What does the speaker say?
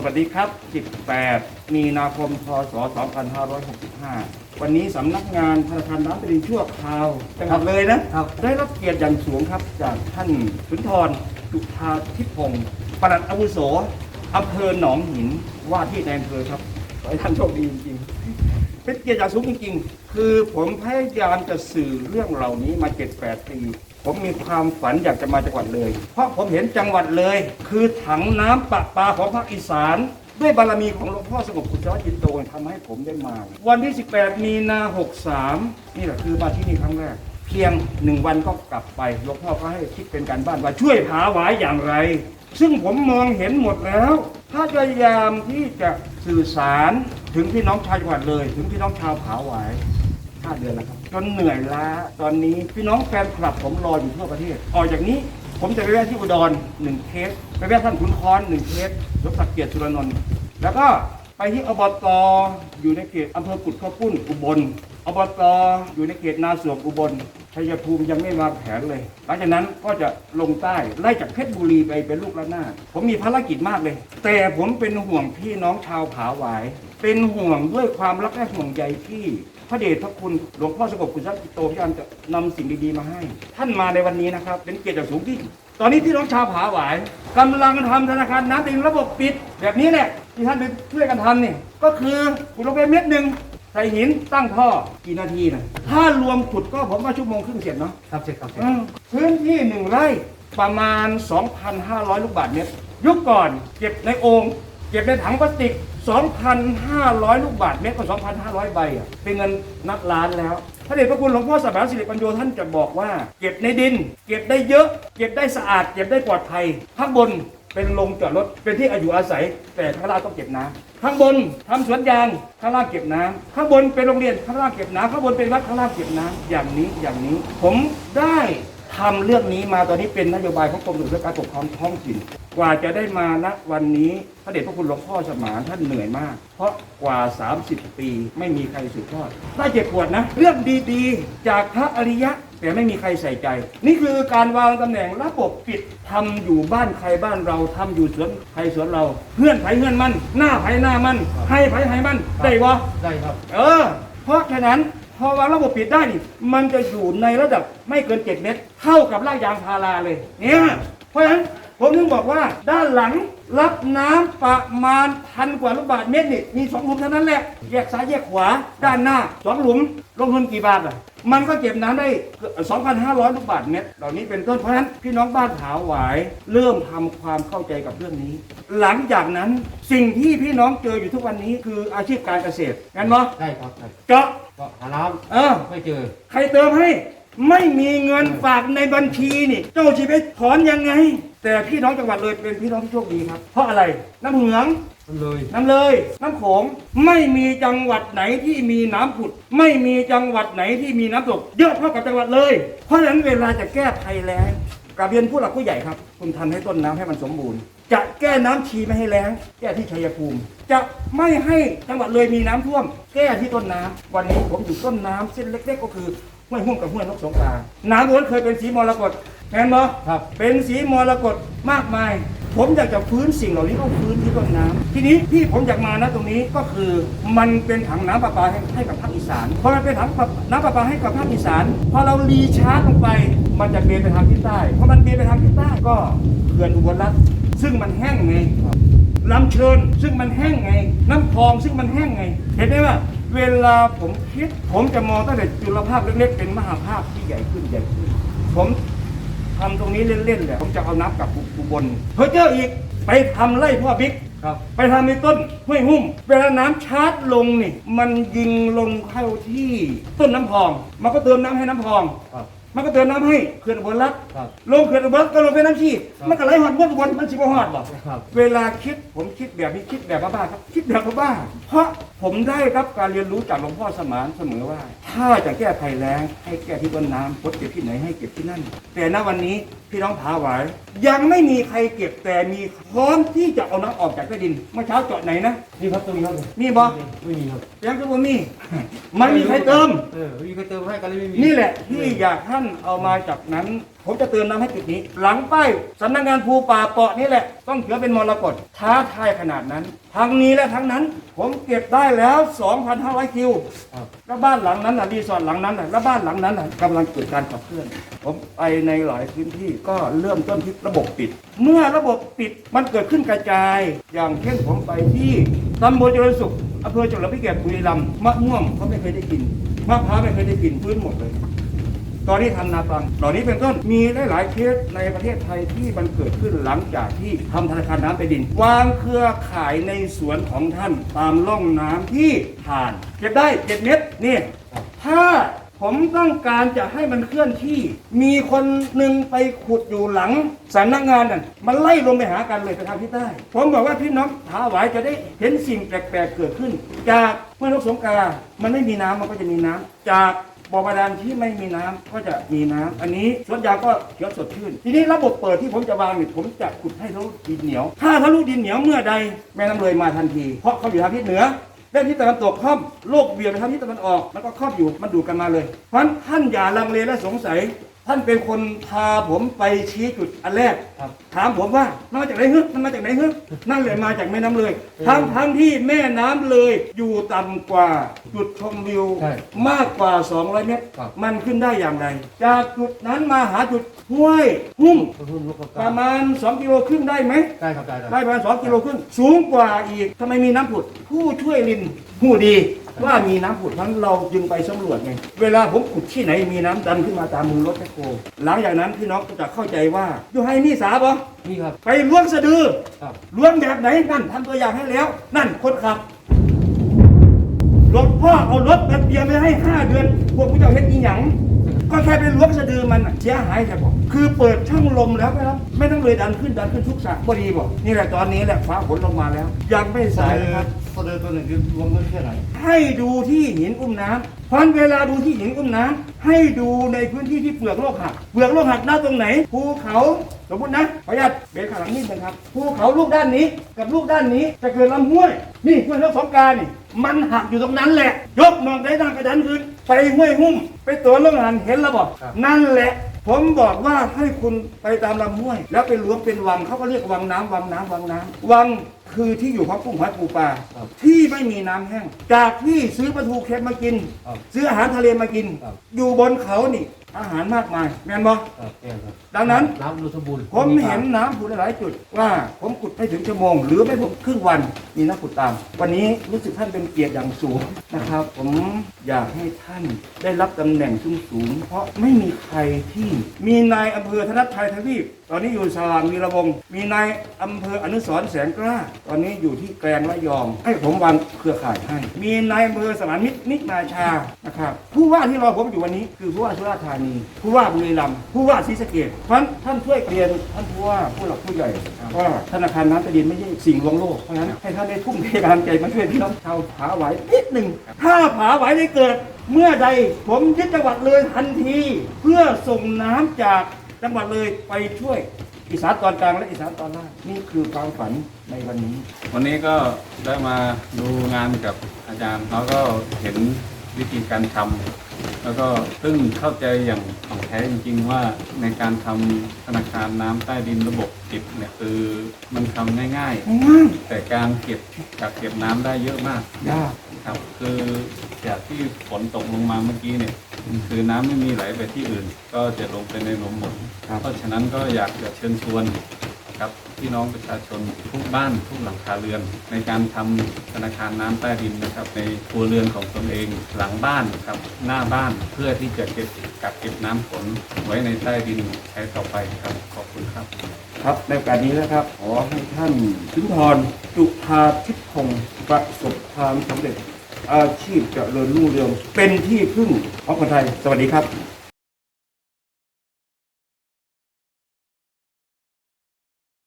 สวัสดีครับ 18 มีนาคม พศ 2565 วันนี้สำนักงานธนาคารน้ำตรินชั่วคราวจังหวัดเลยนะ ครับ ได้รับเกียรติอย่างสูงครับ จากท่านสุนทรจุธาทิพงศ์ปลัดอาวุโสอำเภอหนองหิน ว่าที่ในอำเภอครับ ขอให้ท่านโชคดีจริงๆ เป็นเกียรติอย่างสูงจริงๆ คือผมพยายามจะสื่อเรื่องเหล่านี้มา7-8ปี ผมมีความฝันอยากจะมาจังหวัดเลย เพราะผมเห็นจังหวัดเลย คือถังน้ำประปาของภาคอีสาน ด้วยบารมีของหลวงพ่อสงบคุณจจิตโตทำให้ผมได้มา วันที่ 18 มีนา 63 นี่แหละคือมาที่นี่ครั้งแรก เพียงหนึ่งวันก็กลับไปหลวงพ่อก็ให้คิดเป็นการบ้านว่าช่วยหาหวายอย่างไร ซึ่งผมมองเห็นหมดแล้ว ถ้าพยายามที่จะสื่อสาร ถึงพี่น้องชาวจังหวัดเลย ถึงพี่น้องชาวผาหวายห้าเดือนแล้วครับจนเหนื่อยล้าตอนนี้พี่น้องแฟนคลับผมรออยู่ทั่วประเทศออกจากนี้ผมจะไปแวะที่อุดรหนึ่งเคสไปแวะท่านขุนคอนหนึ่งเคสรบสักเกียรติสุรนนท์แล้วก็ไปที่อบตอยู่ในเขตอำเภอกุดข้าวปุ้นอุบล อบตอยู่ในเขตนาสวมอุบลชัยภูมิยังไม่วางแผนเลย หลังจากนั้นก็จะลงใต้ไล่จากเพชรบุรีไปเป็นลูกละนาดผมมีภารกิจมากเลย แต่ผมเป็นห่วงพี่น้องชาวผาหวาย เป็นห่วงด้วยความรักและห่วงใยที่พระเดชพระคุณหลวงพ่อสงบคุณทรัพย์จิตโตพยายามจะนำสิ่งดีๆมาให้ ท่านมาในวันนี้นะครับ เป็นเกียรติอย่างสูงที่ตอนนี้พี่น้องชาวผาหวายกำลังทำธนาคารน้ำดินระบบปิด แบบนี้แหละที่ท่านไปช่วยกันทำนี่ก็คือขุดลงไปเม็ดหนึ่ง ใส่หินตั้งท่อกี่นาทีนะถ้ารวมขุดก็ผมว่าชั่วโมงครึ่งเสร็จเนาะครับเสร็จครับเสร็จอืมพื้นที่หนึ่งไร่ประมาณ 2,500 ลูกบาทเมตรยุคก่อนเก็บในโอ่งเก็บในถังพลาสติก 2,500 ลูกบาทเมตรก็2,500 ใบอะเป็นเงินนับล้านแล้วพระเดชพระคุณหลวงพ่อสมานสิริปัญโยท่านจะบอกว่า เก็บในดิน เก็บได้เยอะ เก็บได้สะอาด เก็บได้ปลอดภัยข้างบน เป็นโรงจอดรถเป็นที่อายุอาศัย แต่ข้างล่างต้องเก็บน้ำข้างบนทำสวนยางข้างล่างเก็บน้ำข้างบนเป็นโรงเรียนข้างล่างเก็บน้ำข้างบนเป็นวัดข้างล่างเก็บน้ำอย่างนี้อย่างนี้ ผมได้ทำเรื่องนี้มาตอนนี้เป็นนโยบายของกรมหลวงการปกครองท้องถิ่น กว่าจะได้มาณวันนี้พระเดชพระคุณหลวงพ่อสมานท่านเหนื่อยมาก เพราะกว่า 30 ปีไม่มีใครสืบทอดน่าเจ็บปวดนะ เรื่องดีๆ จากพระอริยะแต่ไม่มีใครใส่ใจ นี่คือการวางตำแหน่งระบบปิดทำอยู่บ้านใครบ้านเราทำอยู่สวนใครสวนเรา เพื่อนไผเพื่อนมัน หน้าไผหน้ามัน ให้ไผให้มัน ได้วะได้ครับ เออ เพราะฉะนั้นพอวางระบบปิดได้นี่มันจะอยู่ในระดับไม่เกิน 7 เมตร เท่ากับรากยางพาราเลย เนี่ย เพราะฉะนั้น ผมถึงบอกว่าด้านหลังรับน้ำประมาณพันกว่าลูกบาทเมตรนี่มีสองหลุมเท่านั้นแหละแยกซ้ายแยกขวา ด้านหน้าสองหลุมลงทุนกี่บาทอะมันก็เก็บน้ำได้ 2,500 ลูกบาทเมตรเหล่านี้เป็นต้นเพราะฉะนั้นพี่น้องบ้านผาหวาย เริ่มทำความเข้าใจกับเรื่องนี้ หลังจากนั้นสิ่งที่พี่น้องเจออยู่ทุกวันนี้คืออาชีพการเกษตรงั้นเนาะได้ครับได้เจาะก็หาน้เออำไม่เจอ ใครเติมให้ ไม่มีเงินฝากในบัญชีนี่ เจ้าชีวิตถอนยังไง แต่พี่น้องจังหวัดเลยเป็นพี่น้องที่โชคดีครับ เพราะอะไรน้ำเหลือง มันเลยน้ำเลย น้ำโขงไม่มีจังหวัดไหนที่มีน้ำผุด ไม่มีจังหวัดไหนที่มีน้ำตกเยอะเท่ากับจังหวัดเลย เพราะฉะนั้นเวลาจะแก้ภัยแล้งกราบเรียนผู้หลักผู้ใหญ่ครับ คุณทำให้ต้นน้ำให้มันสมบูรณ์ จะแก้น้ำชีไม่ให้แล้ง แก้ที่ชัยภูมิ จะไม่ให้จังหวัดเลยมีน้ำท่วม แก้ที่ต้นน้ำวันนี้ผมอยู่ต้นน้ำเส้นเล็ก ๆ ก็คือ ห้วยหุ้มกับห้วยนกสงกาน้ำล้วนเคยเป็นสีมรกตแม่นบ่ครับเป็นสีมรกตมากมาย ผมอยากจะฟื้นสิ่งเหล่านี้ก็ฟื้นที่ต้นน้ำทีนี้ที่ผมอยากมานะตรงนี้ก็คือมันเป็นถังน้ำประปาให้ให้กับภาคอีสานพอมันเป็นถังน้ำประปาให้กับภาคอีสานพอเรารีชาร์จลงไป มันจะเบนไปทางทิศใต้พอมันเบนไปทางทิศใต้ก็เขื่อนอุบลรัตน์ซึ่งมันแห้งไงลำเชิญซึ่งมันแห้งไง น้ำพองซึ่งมันแห้งไง เห็นไหมว่า เวลาผมคิด ผมจะมองตั้งแต่จุลภาพเล็กๆเป็นมหาภาพที่ใหญ่ขึ้นใหญ่ขึ้น ผมทำตรงนี้เล่นๆเลยผมจะเอาน้ำกลับอุบลเพอเจออีกไปทำไล่พ่อบิ๊กครับ ไปทำในต้นห้วยหุ้ม เวลาน้ำชาร์จลงนี่ มันยิงลงเข้าที่ต้นน้ำพอง มันก็เติมน้ำให้น้ำพองครับ มันก็เติมน้ำให้เขื่อนอุบลรัตน์ครับลงเขื่อนอุบลรัตน์ก็ลงไปน้ำชีมันก็ไหลหอดวนอุบลมันสิบหอดหรอกครับ เวลาคิดผมคิดแบบนี้คิดแบบบ้าๆครับคิดแบบบ้าๆเพราะผมได้รับการเรียนรู้จากหลวงพ่อสมานเสมอว่า ถ้าจะแก้ภัยแล้งให้แก้ที่ต้นน้ำพดเก็บที่ไหนให้เก็บที่นั่น แต่ณวันนี้พี่น้องผาหวายยังไม่มีใครเก็บแต่มีพร้อมที่จะเอาน้ำออกจากใต้ดินเมื่อเช้าเจาะไหนนะนี่ครับตรงนี้ครับมีบ่ไม่มีครับยังก็บ่มีไม่มีใครเติมเออไม่มีใครเติมให้กันเลยไม่มีนี่แหละที่อยากท่านเอามาจากนั้น ผมจะเตือนน้ำให้จุดนี้ หลังป้ายสำนักงานภูป่าเปาะนี่แหละ ต้องถือเป็นมรกตท้าทายขนาดนั้น ทั้งนี้และทั้งนั้น ผมเก็บได้แล้ว 2,500 คิวแล้วบ้านหลังนั้นน่ะรีสอร์ทหลังนั้นน่ะแล้วบ้านหลังนั้นน่ะกำลังเกิดการขับเคลื่อน ผมไปในหลายพื้นที่ก็เริ่มต้นที่ระบบปิด เมื่อระบบปิดมันเกิดขึ้นกระจาย อย่างเช่นผมไปที่ตำบลเจริญสุขอำเภอจุลพิเกตบุรีรัมย์มะม่วงเขาไม่เคยได้กินมะพร้าวไม่เคยได้กินพื้นหมดเลย ตอนนี้ทำนาปังเหล่านี้เป็นต้นมีหลายๆเคสในประเทศไทยที่มันเกิดขึ้นหลังจากที่ทำธนาคารน้ำใต้ดิน วางเครือข่ายในสวนของท่านตามร่องน้ำที่ผ่าน เก็บได้เจ็ดเม็ดนี่ถ้าผมต้องการจะให้มันเคลื่อนที่ มีคนหนึ่งไปขุดอยู่หลังสำนักงานนั่นมันไล่ลงไปหากันเลยไปทางทิศใต้ ผมบอกว่าพี่น้องถาหวายจะได้เห็นสิ่งแปลกๆเกิดขึ้น จากเมื่อนกสงกา มันไม่มีน้ำมันก็จะมีน้ำจาก บ่อบาดาลที่ไม่มีน้ำก็จะมีน้ำอันนี้สวนยางก็เขียวสดชื่น ทีนี้ระบบเปิดที่ผมจะวางเนี่ยผมจะขุดให้ทะลุดินเหนียว ถ้าทะลุดินเหนียวเมื่อใดแม่น้ำเลยมาทันที เพราะเขาอยู่ทางทิศเหนือเลนทิศตะวันตกครอบโลกเบี่ยงไปทางทิศตะวันออกมันก็ครอบอยู่มันดูดกันมาเลยเพราะฉะนั้นท่านอย่าลังเลและสงสัย ท่านเป็นคนพาผมไปชี้จุดอันแรก ครับถามผมว่ามันมาจากไหนฮึมันมาจากไหนฮึนั่นเลยมาจากแม่น้ำเลยทั้งทั้งที่แม่น้ำเลยอยู่ต่ำกว่าจุดชมวิว ใช่มากกว่า 200 เมตร ครับ มันขึ้นได้อย่างไร จากจุดนั้นมาหาจุดห้วยหุ้มคุณรุ่นลูกกประมาณ 2 กิโลครึ่งได้ไหม ได้ครับได้ได้ ได้ประมาณ2กิโลครึ่งสูงกว่าอีกทำไมมีน้ำผุด ผู้ช่วยลินผู้ดี ว่ามีน้ำผุดนั้นเราจึงไปสำรวจไง เวลาผมขุดที่ไหนมีน้ำดันขึ้นมาตามมือรถแมคโครหลังจากนั้นพี่น้องก็จะเข้าใจว่าอยู่ให้นี่สาบอนี่ครับ ไปล้วงสะดือครับล้วงแบบไหนนั่นทำตัวอย่างให้แล้ว นั่นคนขับรถพ่อเอารถมาเตรียมไว้ให้5เดือน พวกผู้เจ้าเฮ็ดอีหยังก็แค่ไปล้วงสะดือมันน่ะเสียหายแต่บอกคือเปิดช่องลมแล้วนะครับ ไม่ต้องเลยดันขึ้นดันขึ้นทุกสระพอดีบอกนี่แหละตอนนี้แหละฟ้าฝนลงมาแล้ว ยังไม่สายนะครับ โซเดอร์ตัวหนึ่งคือรวมเงินแค่ไหน ให้ดูที่หินอุ้มน้ำเพราะเวลาดูที่หินอุ้มน้ำให้ดูในพื้นที่ที่เปลือกโลกหักเปลือกโลกหักหน้าตรงไหนภูเขาสมมตินะขออนุญาตเบรกข้างหลังนิดนึงครับภูเขาลูกด้านนี้กับลูกด้านนี้จะเกิดลำห้วย นี่ห้วยนกสงกรารนี่ มันหักอยู่ตรงนั้นแหละ ยกมองได้ด้านกระดันขึ้นไปห้วยหุ้ม ไปตัวลงหันเห็นแล้วบอกครับ นั่นแหละ ผมบอกว่าให้คุณไปตามลำห้วย แล้วไปล้วงเป็นวังเขาก็เรียกวังน้ำวังน้ำวังน้ำวัง คือที่อยู่ของกุ้งหอยปูปลาครับที่ไม่มีน้ำแห้ง จากที่ซื้อปลาทูเค็มมากิน ครับซื้ออาหารทะเลมากิน ครับ อยู่บนเขานี่ อาหารมากมายแม่นบอครับแก้ครับดังนั้น น้ำรูสมบูรณ์ผมเห็นน้ำผุดหลายจุดว่าผมขุดไม่ถึงชั่วโมง หรือไม่ถึงครึ่งวันมีน้ำผุดตาม วันนี้รู้สึกท่านเป็นเกียรติอย่างสูงนะครับ ผมอยากให้ท่านได้รับตำแหน่งสูงสูงๆเพราะไม่มีใครที่มีนายอำเภอธนชัยทวีป ตอนนี้อยู่สว่างมีระวงมีนายอำเภออนุสรแสงกล้า ตอนนี้อยู่ที่แกลงระยอง ให้ผมวางเครือข่ายให้ มีนายอำเภอสมานมิตรนิกนาชานะครับผู้ว่าที่รอผมอยู่วันนี้คือผู้ว่าสุราษฎร์ธานี ผู้ว่าบุรีรัมย์ผู้ว่าศรีสะเกษเพราะฉะนั้นท่านช่วยเรียนท่านผู้ว่าผู้หลักผู้ใหญ่ว่าธนาคารน้ำใต้ดินไม่ใช่สิ่งลวงโลกเพราะฉะนั้นให้ท่านได้ทุ่มเทกำลังใจมาช่วยพี่น้องชาวผาไหวนิดหนึ่งถ้าผาไหวได้เกิด เมื่อใดผมยึดจังหวัดเลยทันที เพื่อส่งน้ำจาก จังหวัดเลยไปช่วยอีสานตอนกลางและอีสานตอนล่างนี่คือความฝันในวันนี้ วันนี้ก็ได้มาดูงานกับอาจารย์แล้วก็เห็นวิธีการทำแล้วก็เพิ่งเข้าใจอย่างของแท้จริงๆว่าในการทำธนาคารน้ำใต้ดินระบบปิดเนี่ยคือมันทำง่ายง่ายๆ แต่การเก็บกักเก็บน้ำได้เยอะมาก ยาก ครับ คือจากที่ฝนตกลงมาเมื่อกี้เนี่ย คือน้ำไม่มีไหลไปที่อื่น ก็จะลงไปในหนมหมดครับเพราะฉะนั้นก็อยากจะเชิญชวน ครับพี่น้องประชาชนทุกบ้านทุกหลังคาเรือน ในการทำธนาคารน้ำใต้ดินนะครับ ในครัวเรือนของตนเองหลังบ้านครับหน้าบ้านเพื่อที่จะเก็บกักเก็บน้ำฝนไว้ในใต้ดินใช้ต่อไปครับขอบคุณครับ ครับในโอกาสนี้นะครับขอให้ท่านสุนทรจุธาทิพย์พงศ์ประสบความสำเร็จอาชีพจเจริญรุ่งเรืองเป็นที่พึ่งของคนไทย สวัสดีครับ